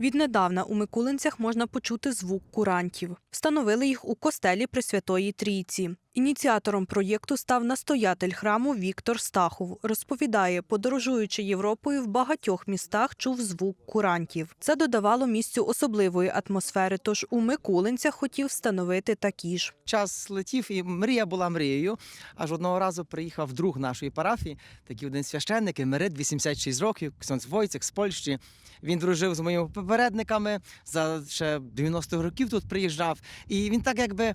Віднедавна у Микулинцях можна почути звук курантів. Встановили їх у костелі Пресвятої Трійці. Ініціатором проєкту став настоятель храму Віктор Стахов. Розповідає, подорожуючи Європою в багатьох містах чув звук курантів. Це додавало місцю особливої атмосфери. Тож у Микулинцях хотів встановити такі ж. Час летів, і мрія була мрією. Аж одного разу приїхав друг нашої парафії, такий один священник, Емерит, 86 років, Ксьонц Войцек з Польщі. Він дружив з моїми попередниками, за ще 90-х років тут приїжджав. І він так якби.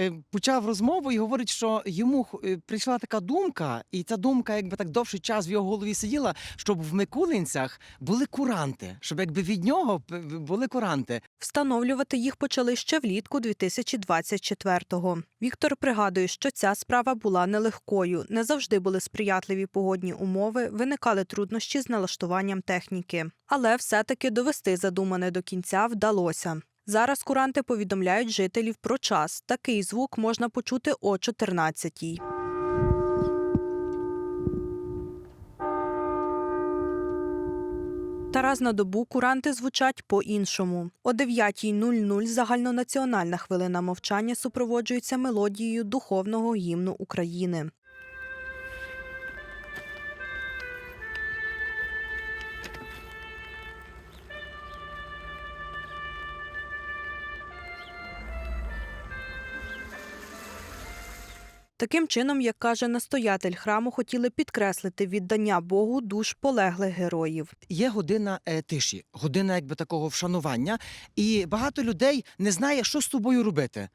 Е, Почав розмову і говорить, що йому е, прийшла така думка, і ця думка, якби так довший час в його голові сиділа, щоб в Микулинцях були куранти, щоб якби від нього були куранти. Встановлювати їх почали ще влітку 2024-го. Віктор пригадує, що ця справа була нелегкою. Не завжди були сприятливі погодні умови, виникали труднощі з налаштуванням техніки. Але все-таки довести задумане до кінця вдалося. Зараз куранти повідомляють жителів про час. Такий звук можна почути о 14-й. Та раз на добу куранти звучать по-іншому. О 9.00 загальнонаціональна хвилина мовчання супроводжується мелодією духовного гімну України. Таким чином, як каже настоятель храму, хотіли підкреслити віддання Богу душ полеглих героїв. Є година е, тиші, година якби такого вшанування, і багато людей не знає, що з тобою робити.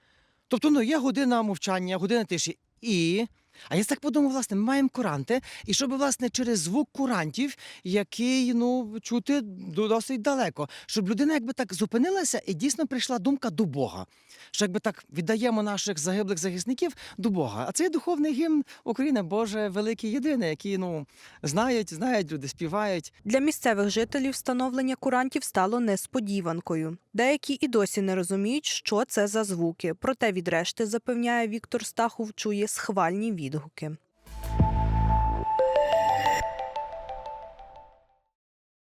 Тобто, ну є година мовчання, година тиші. І. А я так подумав, власне, ми маємо куранти, і щоб власне через звук курантів, який ну чути до- досить далеко, щоб людина якби так зупинилася і дійсно прийшла думка до Бога. Що якби так віддаємо наших загиблих захисників до Бога. А це є духовний гімн України, Боже, великий єдиний, який ну знають, знають люди, співають. Для місцевих жителів встановлення курантів стало несподіванкою. Деякі і досі не розуміють, що це за звуки. Проте від решти, запевняє Віктор Стахов, чує схвальні في ايده كام